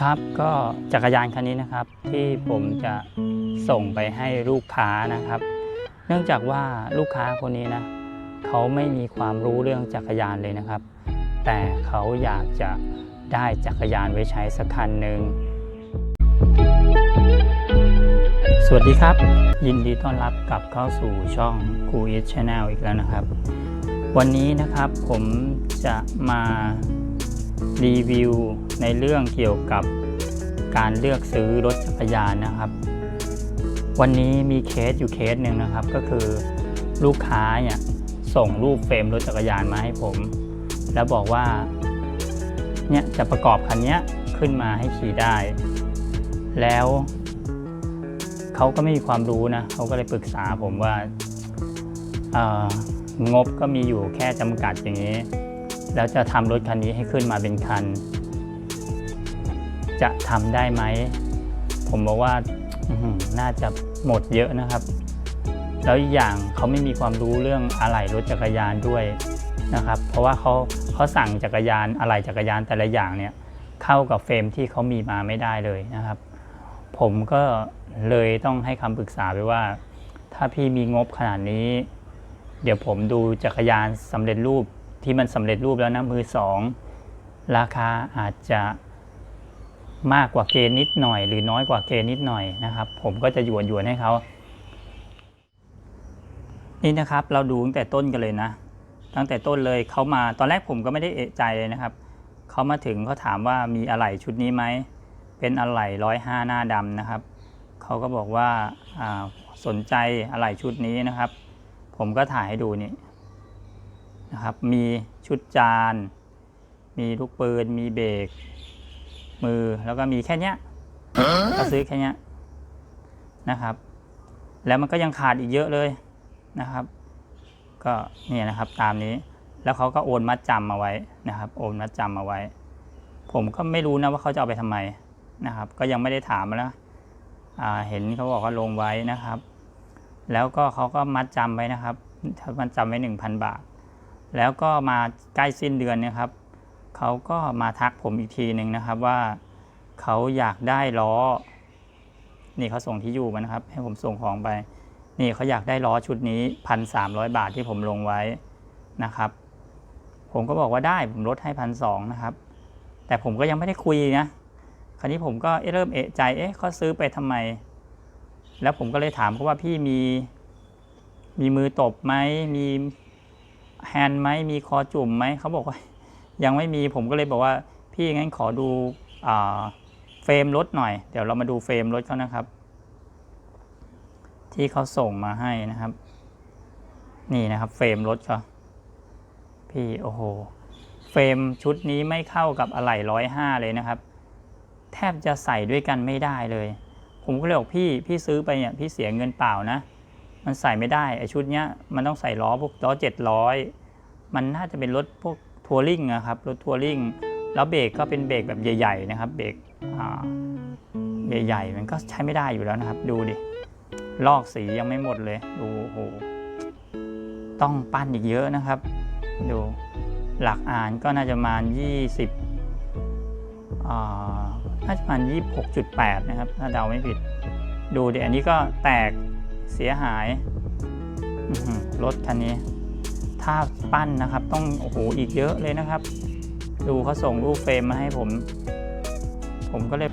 ครับก็จักรยานคันนี้นะครับที่ผมจะส่งไปให้ลูกค้านะครับ เนื่องจากว่าลูกค้าคนนี้นะเขาไม่มีความรู้เรื่องจักรยานเลยนะครับ แต่เขาอยากจะได้จักรยานไว้ใช้สักคันหนึ่งสวัสดีครับ ยินดีต้อนรับกลับเข้าสู่ช่อง g o o i t Channel อีกแล้วนะครับ วันนี้นะครับผมจะมา รีวิวในเรื่องเกี่ยวกับการเลือกซื้อรถจักรยานนะครับ วันนี้มีเคสอยู่เคสหนึ่งนะครับ ก็คือลูกค้าเนี่ยส่งรูปเฟรมรถจักรยานมาให้ผม แล้วบอกว่าเนี่ยจะประกอบคันนี้ขึ้นมาให้ขี่ได้ แล้วเขาก็ไม่มีความรู้นะเขาก็เลยปรึกษาผมว่างบก็มีอยู่แค่จำกัดอย่างนี้ แล้วจะทำรถคันนี้ให้ขึ้นมาเป็นคัน จะทำได้ไหม ผมบอกว่าน่าจะหมดเยอะนะครับ แล้วอีกอย่างเขาไม่มีความรู้เรื่องอะไหล่รถจักรยานด้วยนะครับ เพราะว่าเขาเขาสั่งจักรยานอะไหล่จักรยานแต่ละอย่างเนี่ยเข้ากับเฟรมที่เขามีมาไม่ได้เลยนะครับ ผมก็เลยต้องให้คำปรึกษาไปว่า ถ้าพี่มีงบขนาดนี้ เดี๋ยวผมดูจักรยานสำเร็จรูป ที่มันสำเร็จรูปแล้วนะมือสองราคาอาจจะมากกว่าเกณฑ์นิดหน่อย หรือน้อยกว่าเกณฑ์นิดหน่อยนะครับ ผมก็จะหยวนหยวนให้เขานี่นะครับเราดูตั้งแต่ต้นกันเลยนะ ตั้งแต่ต้นเลยเขามาตอนแรกผมก็ไม่ได้เอะใจเลยนะครับเขามาถึงเขาถามว่ามีอะไหล่ชุดนี้ไหมเป็นอะไหล่ร้อยห้าหน้าดำนะครับเขาก็บอกว่าอ่าสนใจอะไหล่ชุดนี้นะครับ ผมก็ถ่ายให้ดูนี่ นะครับ มีชุดจาน มีลูกปืน มีเบรก มือ แล้วก็มีแค่เนี้ยก็ซื้อแค่เนี้ยนะครับ แล้วมันก็ยังขาดอีกเยอะเลยนะครับ ก็เนี่ยนะครับตามนี้ แล้วเขาก็โอนมัดจำมาไว้นะครับ โอนมัดจำมาไว้ ผมก็ไม่รู้นะว่าเขาจะเอาไปทำไมนะครับ ก็ยังไม่ได้ถามนะอ่าเห็นเขาบอกว่าลงไว้นะครับ แล้วก็เขาก็มัดจำไว้นะครับมัดจำไว้หนึ่งพันบาท แล้วก็มาใกล้สิ้นเดือนนะครับเขาก็มาทักผมอีกทีหนึ่งนะครับว่าเขาอยากได้ล้อ นี่เขาส่งที่อยู่มานะครับ ให้ผมส่งของไป นี่เขาอยากได้ล้อชุดนี้พันสามร้อยบาทที่ผมลงไว้นะครับ ผมก็บอกว่าได้ผมลดให้พันสองนะครับ แต่ผมก็ยังไม่ได้คุยนะคราวนี้ผมก็เเริ่มเอะใจเอ๊ะเขาซื้อไปทำไม แล้วผมก็เลยถามเขาว่าพี่มีมีมือตบไหมมี แฮนด์ไหมมีคอจุ่มไหมเขาบอกว่ายังไม่มีผมก็เลยบอกว่า พี่งั้นขอดูเฟรมรถหน่อย เดี๋ยวเรามาดูเฟรมรถเขานะครับ ที่เขาส่งมาให้นะครับ นี่นะครับ เฟรมรถเขาพี่โอ้โหเฟรมชุดนี้ไม่เข้ากับอะไหล่ร้อยห้าเลยนะครับ แทบจะใส่ด้วยกันไม่ได้เลย ผมก็เลยบอกพี่พี่ซื้อไปเนี่ยพี่เสียเงินเปล่านะ มันใส่ไม่ได้ไอชุดเนี้ยมันต้องใส่ล้อพวกล้อเจ็ดร้อยมันน่าจะเป็นรถพวกทัวริงนะครับรถทัวริงแล้วเบรกก็เป็นเบรกแบบใหญ่ ๆ นะครับเบรกใหญ่ๆมันก็ใช้ไม่ได้อยู่แล้วนะครับ ดูดิลอกสียังไม่หมดเลยดูโอ้โหต้องปั้นอีกเยอะนะครับ ดูหลักอ่านก็น่าจะประมาณ20อ่าน่าจะประมาณ26.8 นะครับ ถ้าเดาไม่ผิด ดูดิอันนี้ก็แตก เสียหายรถคันนี้ ถ้าปั้นนะครับ ต้องโอ้โหอีกเยอะเลยนะครับ ดูเขาส่งรูปเฟรมมาให้ผม ผมก็เลย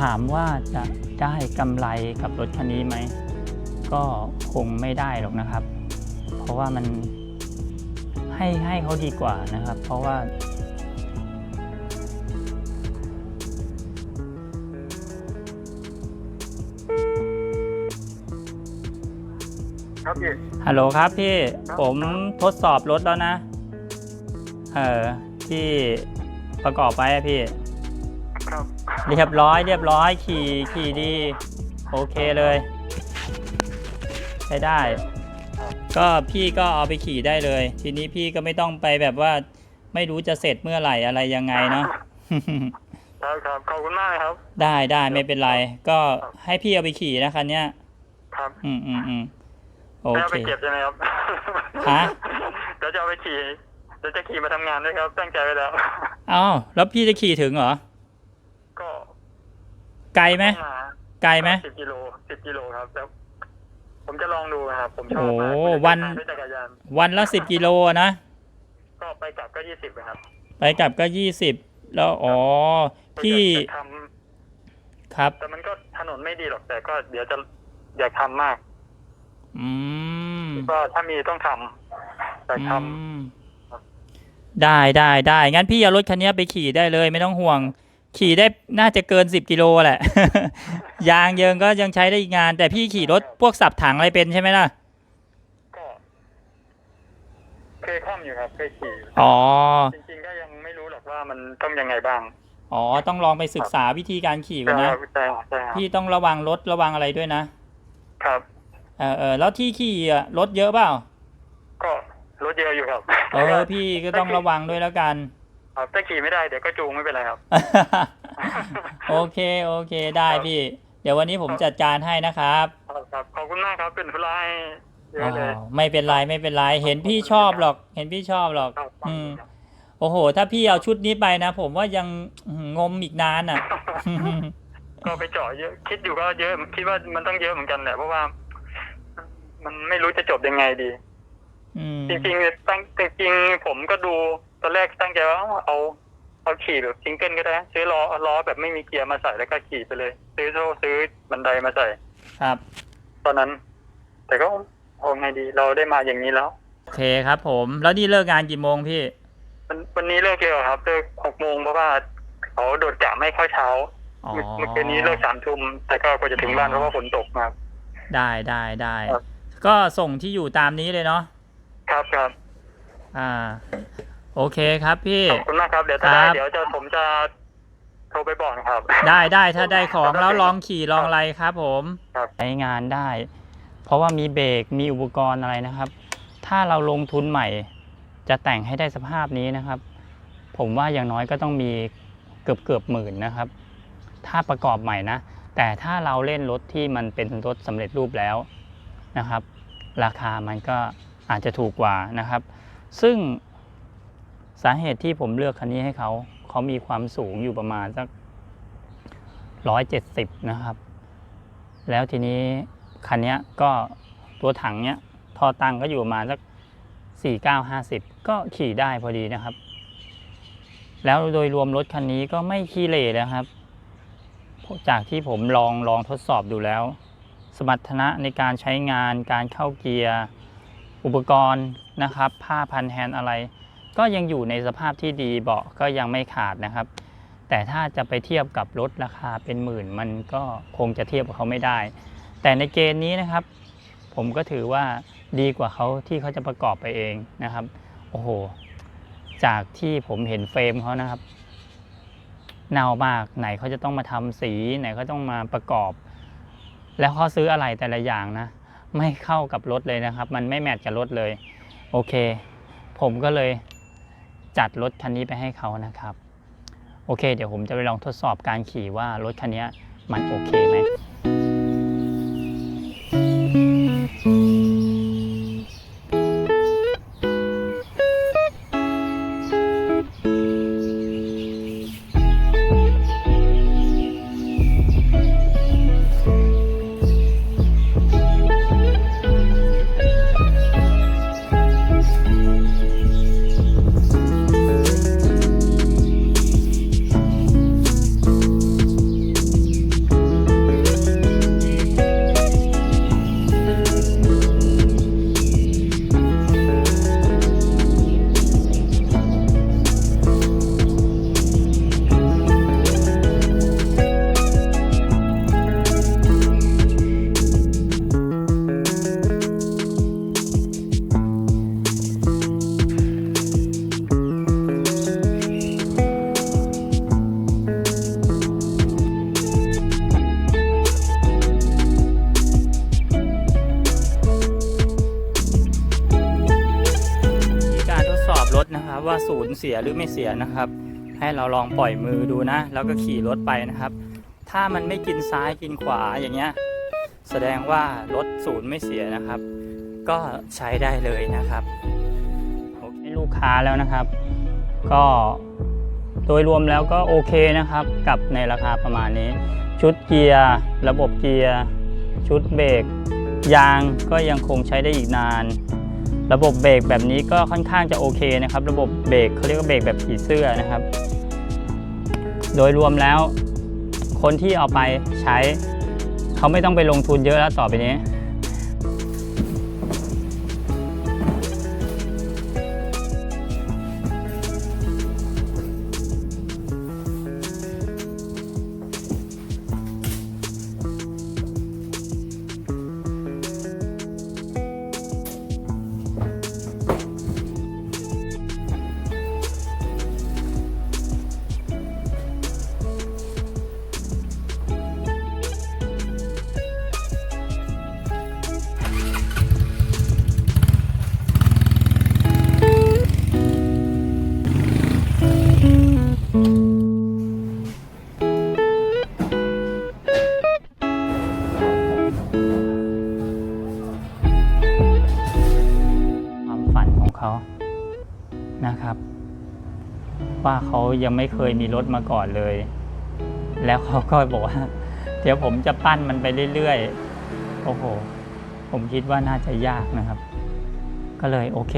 ถามว่าจะได้กำไรกับรถคันนี้ไหม ก็คงไม่ได้หรอกนะครับ เพราะว่ามันให้ให้เขาดีกว่านะครับ เพราะว่า ครับพี่ ฮัลโหลครับพี่ ครับ ผมทดสอบรถแล้วนะ เออที่ประกอบไว้อะพี่ ครับเรียบร้อยเรียบร้อยขี่ขี่ดี โอเคเลย ใช้ได้ ก็พี่ก็เอาไปขี่ได้เลย ทีนี้พี่ก็ไม่ต้องไปแบบว่า ไม่รู้จะเสร็จเมื่อไหร่อะไรยังไงเนาะครับครับขอบคุณมากครับ ได้ได้ไม่เป็นไร ก็ให้พี่เอาไปขี่นะคันเนี้ยครับ อืมอืมอืม โอแล้วเอาเค ไปเก็บใช่ไหมครับฮะ เดี๋ยวจะเอาไปขี่เดี๋ยวจะขี่มาทำงานด้วยครับ ตั้งใจไว้แล้ว อ้าวแล้วพี่จะขี่ถึงเหรอ ก็ไกลไหมต้องมาไกลไหม สิบกิโลสิบกิโลครับแล้วผมจะลองดูนะครับ ผมชอบมากโอ้ผมจะวันเดิทางด้วยจักรยานวันละสิบกิโลนะ ก็ไปกลับก็ยี่สิบครับไปกลับก็ยี่สิบแล้วอ๋อ พี่อยากจะทครับำแต่มันก็ถนนไม่ดีหรอกแต่ก็เดี๋ยวจะอยากทำมาก อืมก็ถ้ามีต้องทำอยากทอืมได้ได้ได้งั้นพี่เอารถคันนี้ไปขี่ได้เลย ไม่ต้องห่วง ขี่ได้น่าจะเกินสิบกิโลแหละ ยางเยิงก็ยังใช้ได้อีกงาน แต่พี่ขี่รถพวกสับถังอะไรเป็นใช่ไหมล่ะำก็เคยคล่อมอยู่ครับเคยขี่อ๋อ จริงๆก็ยังไม่รู้หรอกว่ามันต้องยังไงบ้างอ๋อ ต้องลองไปศึกษาวิธีการขี่ก่อนนะ ใช่ใช่ครับพี่ต้องระวังรถระวังอะไรด้วยนะ ครับ เออเออแล้วที่ขี่อะรถเยอะเปล่าก็รถเยอะอยู่ครับเออพี่ก็ต้องระวังด้วยแล้วกัน ครับถ้าขี่ไม่ได้เดี๋ยวก็จูงไม่เป็นไรครับ โอเคโอเคได้พี่ เดี๋ยววันนี้ผมจัดการให้นะครับครับครับขอบคุณมากครับเป็นธุระให้เยอ๋อะเลยอไม่เป็นไรไม่เป็นไรเห็นพี่ชอบหรอก เห็นพี่ชอบหรอกครับอืมโอ้โห ถ้าพี่เอาชุดนี้ไปนะ ผมว่ายังอื้อหืองมอีกนานอะ ก็ไปเจาะเยอะ คิดอยู่ก็เยอะ คิดว่ามันต้องเยอะเหมือนกันแหละเพราะว่า มันไม่รู้จะจบยังไงดี อืมจริงๆตั้งจริงๆผมก็ดูตอนแรกตั้งใจว่าเอาเอา เอาขี่แบบซิงเกิลก็ได้ซื้อล้อล้อแบบไม่มีเกียร์มาใส่แล้วก็ขี่ไปเลย ซื้อโซ่ซื้อบันไดมาใส่ ครับ ตอนนั้น แต่ก็เอาไงดี เราได้มาอย่างนี้แล้ว โอเคครับผม แล้วนี่เลิกงานกี่โมงพี่ วันวันนี้เลิกเร็วครับเลิกหกโมงเพราะว่าเขาโดดกะไม่เข้าเช้าอ๋อเมื่อเมื่อคืนนี้เลิกสามทุ่มแต่ก็กว่าจะถึงบ้านเพราะว่าฝนตกมากได้ได้ได้ครับ ก็ส่งที่อยู่ตามนี้เลยเนาะครับครับอ่า โอเคครับพี่ ขอบคุณมากครับเดี๋ยวถ้าได้ครับ เดี๋ยวจะผมจะโทรไปบอกนะครับ ได้ได้ถ้าได้ของแล้วลองขี่ลองอะไรครับผมครับ ใช้งานได้ เพราะว่ามีเบรกมีอุปกรณ์อะไรนะครับ ถ้าเราลงทุนใหม่ จะแต่งให้ได้สภาพนี้นะครับ ผมว่าอย่างน้อยก็ต้องมีเกือบเกือบหมื่นนะครับ ถ้าประกอบใหม่นะ แต่ถ้าเราเล่นรถที่มันเป็นรถสำเร็จรูปแล้วนะครับ ราคามันก็อาจจะถูกกว่านะครับ ซึ่งสาเหตุที่ผมเลือกคันนี้ให้เขา เขามีความสูงอยู่ประมาณสักร้อยเจ็ดสิบนะครับ แล้วทีนี้คันนี้ก็ตัวถังเนี้ยท่อตังก็อยู่ประมาณสักสี่เก้าห้าสิบก็ขี่ได้พอดีนะครับ แล้วโดยรวมรถคันนี้ก็ไม่ขี้เหร่นะครับ จากที่ผมลองลองทดสอบดูแล้ว สมรรถนะในการใช้งาน การเข้าเกียร์ อุปกรณ์นะครับ ผ้าพันแฮนอะไร ก็ยังอยู่ในสภาพที่ดีเบาะก็ยังไม่ขาดนะครับ แต่ถ้าจะไปเทียบกับรถราคาเป็นหมื่น มันก็คงจะเทียบกับเขาไม่ได้ แต่ในเกณฑ์นี้นะครับ ผมก็ถือว่าดีกว่าเขาที่เขาจะประกอบไปเองนะครับ โอ้โห จากที่ผมเห็นเฟรมเขานะครับเน่ามากไหนเขาจะต้องมาทำสีไหนเขาต้องมาประกอบ แล้วเขาซื้ออะไรแต่ละอย่างนะ ไม่เข้ากับรถเลยนะครับ มันไม่แมทกับรถเลย โอเค ผมก็เลยจัดรถคันนี้ไปให้เขานะครับ โอเค เดี๋ยวผมจะไปลองทดสอบการขี่ว่ารถคันนี้มันโอเคไหม เสียหรือไม่เสียนะครับ ให้เราลองปล่อยมือดูนะ แล้วก็ขี่รถไปนะครับ ถ้ามันไม่กินซ้ายกินขวาอย่างเงี้ยแสดงว่ารถศูนย์ไม่เสียนะครับ ก็ใช้ได้เลยนะครับให้ลูกค้าแล้วนะครับ ก็โดยรวมแล้วก็โอเคนะครับ กับในราคาประมาณนี้ ชุดเกียร์ ระบบเกียร์ ชุดเบรกยางก็ยังคงใช้ได้อีกนาน ระบบเบรกแบบนี้ก็ค่อนข้างจะโอเคนะครับ ระบบเบรกเขาเรียกว่าเบรกแบบผีเสื้อนะครับ โดยรวมแล้ว คนที่เอาไปใช้ เขาไม่ต้องไปลงทุนเยอะแล้วต่อไปนี้ ยังไม่เคยมีรถมาก่อนเลย แล้วเขาก็บอกว่า เดี๋ยวผมจะปั้นมันไปเรื่อยๆ โอ้โห ผมคิดว่าน่าจะยากนะครับ ก็เลยโอเค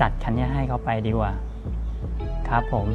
จัดคันนี้ให้เขาไปดีกว่า ครับผม